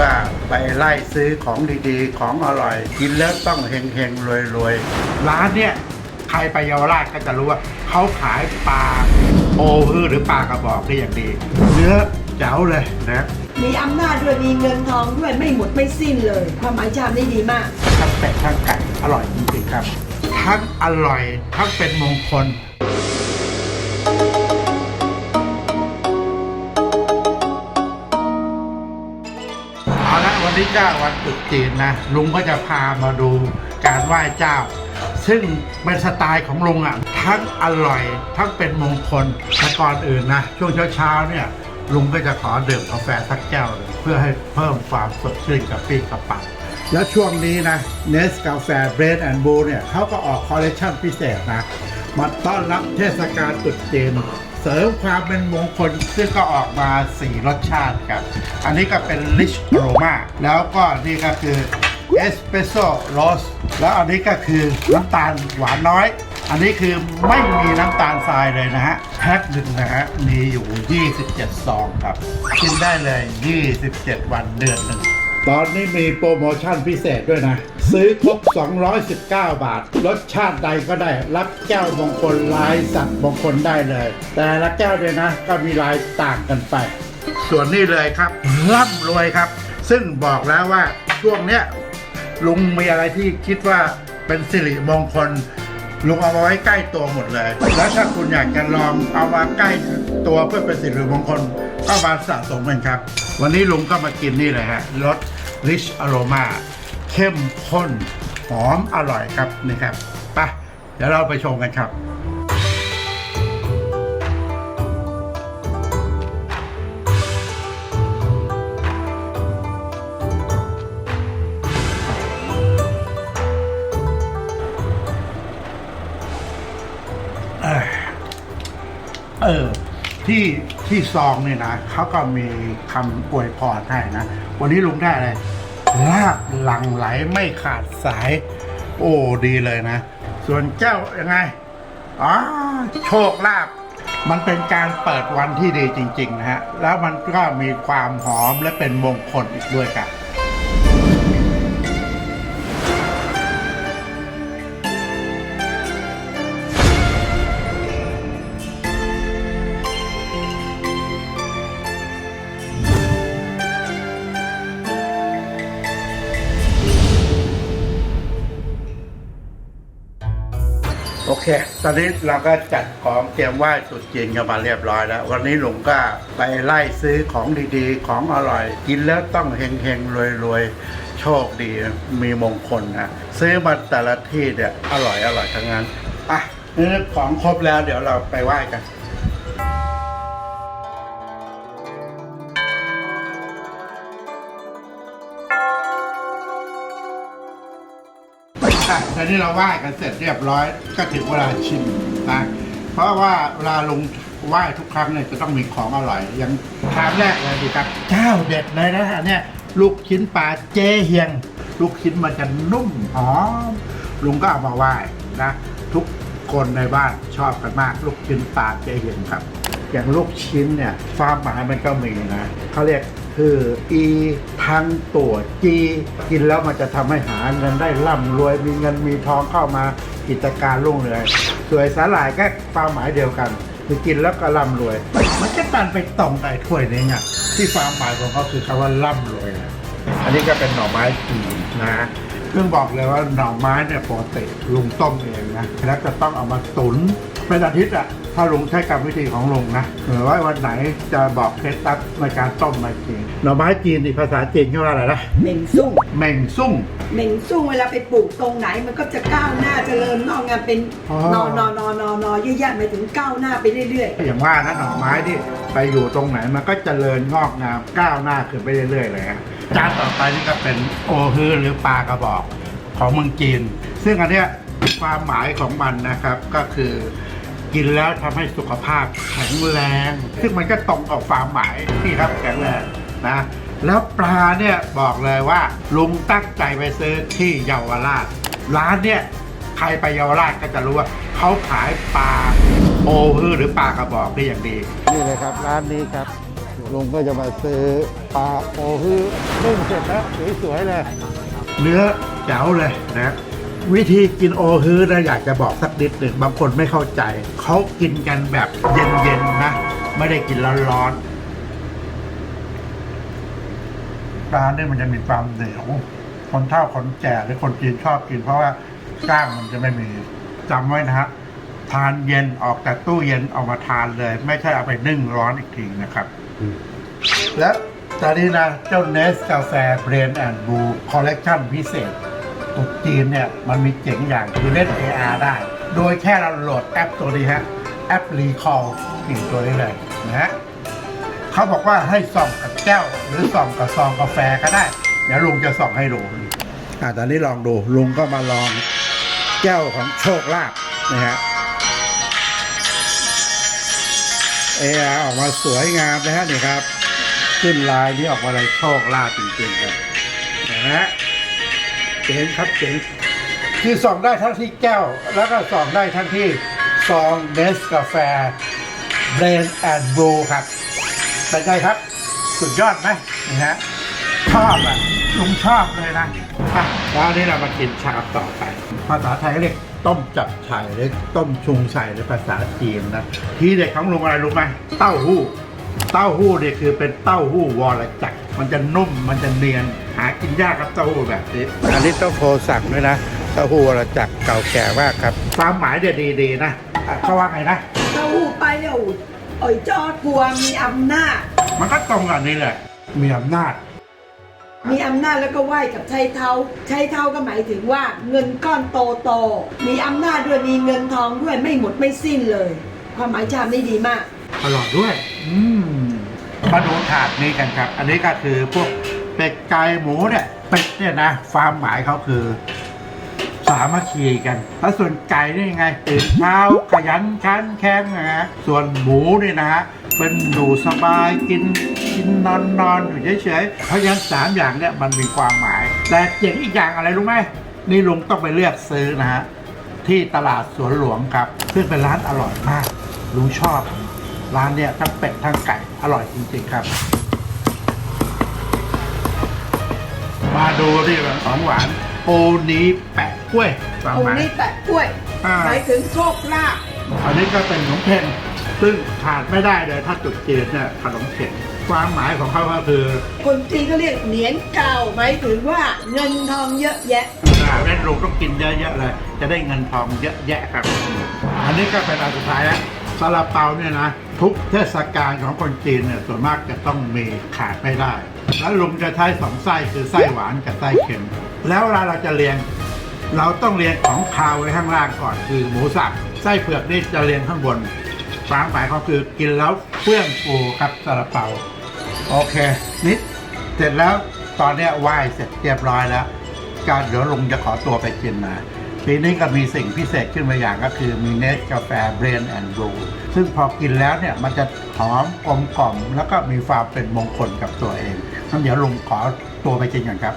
ก็ไปไล่ซื้อของดีๆ ของอร่อย กินแล้วต้องเฮงๆรวยๆ ร้านเนี่ยใครไปเยาวราชก็จะรู้ว่าเขาขายปลาโอฮือหรือปลากระบอกได้อย่างดี เนื้อเจ๋วเลยนะมีอำนาจด้วยมีเงินทองด้วยไม่หมดไม่สิ้นเลย ความหมายชามได้ดีมาก ทั้งเป็ดทั้งไก่อร่อยจริงๆครับ ทั้งอร่อยทั้งเป็นมงคล วันนี้ก็วันตรุษจีนนะลุงก็จะพามาดูการไหว้เจ้า ซึ่งเป็นสไตล์ของลุงอะทั้งอร่อย ทั้งเป็นมงคลแต่ก่อนอื่นนะช่วงเช้าๆเนี่ยลุงก็จะขอดื่มกาแฟสักแก้วเลยเพื่อให้เพิ่มความสดชื่นกับปีกระปังแล้วช่วงนี้นะเนสกาแฟเบรดแอนด์บูเนี่ยเขาก็ออกคอลเลคชันพิเศษนะมาต้อนรับเทศกาลตรุษจีน เสริมความเป็นมงคลซึ่งก็ออกมา4รสชาติครับ อันนี้ก็เป็น Rich Aroma แล้วก็นี่ก็คือเอสเปรสโซ่โรสแล้วอันนี้ก็คือน้ำตาลหวานน้อย อันนี้คือไม่มีน้ำตาลทรายเลยนะฮะแพ็คหนึ่งนะฮะมีอยู่ 27 ซองครับ กินได้เลย 27 วันเดือนหนึ่ง ตอนนี้มีโปรโมชั่นพิเศษด้วยนะ ซื้อครบ 219 บาท รสชาติใดก็ได้ รับแก้วมงคลลายสัตว์มงคลได้เลย แต่ละแก้วเนี่ยนะ ก็มีลายต่างกันไป ส่วนนี้เลยครับร่ำรวยครับ ซึ่งบอกแล้วว่าช่วงเนี้ยลุงมีอะไรที่คิดว่าเป็นสิริมงคลลุงเอามาไว้ใกล้ตัวหมดเลย แล้วถ้าคุณอยากจะลองเอามาใกล้ตัวเพื่อเป็นสิริมงคล ก็มาสะสมกันครับ วันนี้ลุงก็มากินนี่เลยฮะรส Rich Aroma เข้มข้นหอมอร่อยครับนี่ครับไปเดี๋ยวเราไปชมกันครับเออเออที่ ที่ซองเนี่ยนะเขาก็มีคำอวยพรให้นะ วันนี้ลุงได้อะไรลาบหลังไหลไม่ขาดสาย โอ้ดีเลยนะ ส่วนเจ้ายังไงอ๋อโชคลาบมันเป็นการเปิดวันที่ดีจริง ๆ นะฮะ แล้วมันก็มีความหอมและเป็นมงคลอีกด้วยกัน ค ตอนนี้เราก็จัดของเตรียมไหว้ตรุษจีนกันมาเรียบร้อยแล้ว วันนี้หลวงก็ไปไล่ซื้อของดีๆ ของอร่อย กินแล้วต้องเฮงๆรวยๆ โชคดีมีมงคลนะ ซื้อมาแต่ละที่เนี่ยอร่อยอร่อยทั้งนั้น อะนี่ของครบแล้วเดี๋ยวเราไปไหว้กัน อะตอนนี้เราไหว้กันเสร็จเรียบร้อย ก็ถึงเวลาชิมนะ เพราะว่าเวลาลงไหว้ทุกครั้งเนี่ยจะต้องมีของอร่อย อย่างชามแรกเลยดีครับ เจ้าเด็ดเลยนะอันเนี่ยลูกชิ้นปลาเจเฮียง ลูกชิ้นมันจะนุ่มหอมลุงก็เอามาไหว้นะ ทุกคนในบ้านชอบกันมาก ลูกชิ้นปลาเจเฮียงครับ อย่างลูกชิ้นเนี่ยความหมายมันก็มีนะเขาเรียก คืออีทั้งตัวจีกินแล้วมันจะทำให้หาเงินได้ร่ำรวยมีเงินมีทองเข้ามากิจการรุ่งเรืองสวยสาหร่ายก็ความหมายเดียวกัน คือกินแล้วก็ร่ำรวย มันก็ตันไปตรงไอ้ถ้วยนี้ไงที่ความหมายของเขาคือคำว่าร่ำรวย อันนี้ก็เป็นหน่อไม้จีนนะเพิ่งบอกเลยว่าหน่อไม้เนี่ยปกติลุงต้มเองนะแล้วจะต้องเอามาตุนเป็นอาทิตย์อะ ถ้าลุงใช้กรรมวิธีของลุงนะหรือว่าวันไหนจะบอกเคล็ดลับในการต้มมาจีนหน่อไม้จีนในภาษาจีนเขาว่าอะไรนะเหม่งซุ่งเหม่งซุ่งเหม่งซุ่งเวลาไปปลูกตรงไหนมันก็จะก้าวหน้าเจริญงอกงามเป็นอ๋อนอนอนอนอนอเยอะแยะหมายถึงก้าวหน้าไปเรื่อยอย่างว่านะหน่อไม้ที่ไปอยู่ตรงไหนมันก็เจริญงอกงามก้าวหน้าขึ้นไปเรื่อยๆเลยฮะจานต่อไปนี่ก็เป็นโอฮือหรือปลากระบอกของเมืองจีน ซึ่งอันเนี้ยความหมายของมันนะครับก็คือ กินแล้วทำให้สุขภาพแข็งแรง ซึ่งมันก็ตรงกับความหมายที่ครับแข็งแรงนะ แล้วปลาเนี่ยบอกเลยว่า ลุงตั้งใจไปซื้อที่เยาวราช ร้านเนี่ยใครไปเยาวราชก็จะรู้ว่าเขาขายปลาโอฮือหรือปลากระบอกได้อย่างดี นี่เลยครับร้านนี้ครับลุงก็จะมาซื้อปลาโอคือนึ่งเสร็จแล้วสวยๆเลย เนื้อแจ๋วเลยนะ วิธีกินโอฮื้อนะอยากจะบอกสักนิดหนึ่งบางคนไม่เข้าใจ เขากินกันแบบเย็นๆนะ ไม่ได้กินร้อนๆปลาเนี่ยมันจะมีความเหนียวคนเฒ่าคนแก่หรือคนจีนชอบกิน เพราะว่ากล้างมันจะไม่มีจำไว้นะฮะทานเย็นออกจากตู้เย็นเออกมาทานเลย ไม่ใช่เอาไปนึ่งร้อนอีกทีนะครับ และตอนนี้นะเจ้าเนสกาแฟเบรนแอนด์บูคอลเลกชันพิเศษ ตุ๊กจีนเนี่ยมันมีเจ๋งอย่างคือเล่น AR ได้ โดยแค่เราโหลดแอปตัวนี้ฮะ แอปรีคอลนี่ตัวนี้เลยนะฮะเขาบอกว่าให้ส่องกับแก้ว หรือส่องกับซองกาแฟก็ได้ เดี๋ยวลุงจะส่องให้ดูอ่าตอนนี้ลองดูลุงก็มาลองแก้วของโชคลาภนะฮะเออออกมาสวยงามนะฮะนี่ครับ ขึ้นลายนี้ออกมาเลยโชคลาภจริงๆครับเห็นไหมฮะ เจ๋งครับเจ๋งคือส่องได้ทั้งที่แก้ว แล้วก็ส่องได้ทั้งที่ซองเนสกาแฟเบรนแอนด์บลูครับเป็นไงครับ สุดยอดไหมนี่ฮะชอบอะลุงชอบเลยนะอะแล้วอันนี้เรามากินชาต่อไป ภาษาไทยเรียกต้มจับฉ่ายหรือต้มชุงฉ่ายในภาษาจีนนะ ทีเด็ดของลุงอะไรรู้ไหมเต้าหู้ เต้าหู้เนี่ยคือเป็นเต้าหู้วอลจักร มันจะนุ่มมันจะเนียน หากินยากครับเต้าหู้แบบนี้อันนี้ต้องโทรสั่งด้วยนะเต้าหู้วอลจักรเก่าแก่มากครับความหมายเดี๋ยดีๆนะอะเขาว่าไงนะ เต้าหู้ไปเนี่ยโอ้ยเอ่ยจอดกลัวมีอำนาจ มันก็ตรงกับนี้แหละ มีอำนาจ มีอำนาจแล้วก็ไหวกับชัยเท้าชัยเท้าก็หมายถึงว่าเงินก้อนโตโตๆมีอำนาจด้วยมีเงินทองด้วยไม่หมดไม่สิ้นเลย ความหมายชามได้ดีมาก อร่อยด้วย อืม มาดูถาดนี้กันครับ อันนี้ก็คือพวกเป็ดไก่หมูเนี่ยเป็ดเนี่ยนะความหมายเขาคือสามัคคีกัน แล้วส่วนไก่นี่ยังไงตื่นเช้าขยันขันแข็งนะฮะ ส่วนหมูนี่นะฮะ เป็นอยู่สบายกินกินนอนนอนอยู่เฉยๆ เพราะฉะนั้นสามอย่างเนี่ยมันมีความหมาย แต่เจ๋งอีกอย่างอะไรรู้ไหม นี่ลุงต้องไปเลือกซื้อนะฮะ ที่ตลาดสวนหลวงครับ ซึ่งเป็นร้านอร่อยมาก ลุงชอบ ร้านเนี่ยทั้งเป็ดทั้งไก่อร่อยจริงๆครับ มาดูที่ของหวานโอนี้แปะกล้วยความเอาหมายนี่แปะกล้วยอ่า หมายถึงโชคลาภอันนี้ก็เป็นขนมเพ็งซึ่งขาดไม่ได้เลยถ้าจุดจีนเนี่ยขนมเพ็งความหมายของเขาก็คือคนจีนเขาเรียกเหนียนเก่าหมายถึงว่าเงินทองเยอะแยะ อ่าเล่นลูกต้องกินเยอะๆเลย จะได้เงินทองเยอะแยะครับ อันนี้ก็เป็นอันสุดท้ายแล้ว ซาลาเปาเนี่ยนะ ทุกเทศกาลของคนจีนเนี่ยส่วนมากจะต้องมีขาดไม่ได้ แล้วลุงจะใช้สองไส้คือไส้หวานกับไส้เค็ม แล้วเวลาเราจะเรียง เราต้องเรียงของคาวไว้ข้างล่างก่อนคือหมูสับไส้เผือกนี่จะเรียงข้างบนความหมายเขาคือกินแล้วเฟื่องฟูครับซาลาเปาโอเค นิดเสร็จแล้วตอนนี้ไหว้เสร็จเรียบร้อยแล้วการเดี๋ยวลุงจะขอตัวไปกินนะ ปีนี้ก็มีสิ่งพิเศษขึ้นมาอย่างก็คือมีเนสกาแฟเบรนแอนด์บลูซึ่งพอกินแล้วเนี่ยมันจะหอมกลมกล่อม แล้วก็มีความเป็นมงคลกับตัวเองงั้นเดี๋ยวลุงขอตัวไปกินกันครับ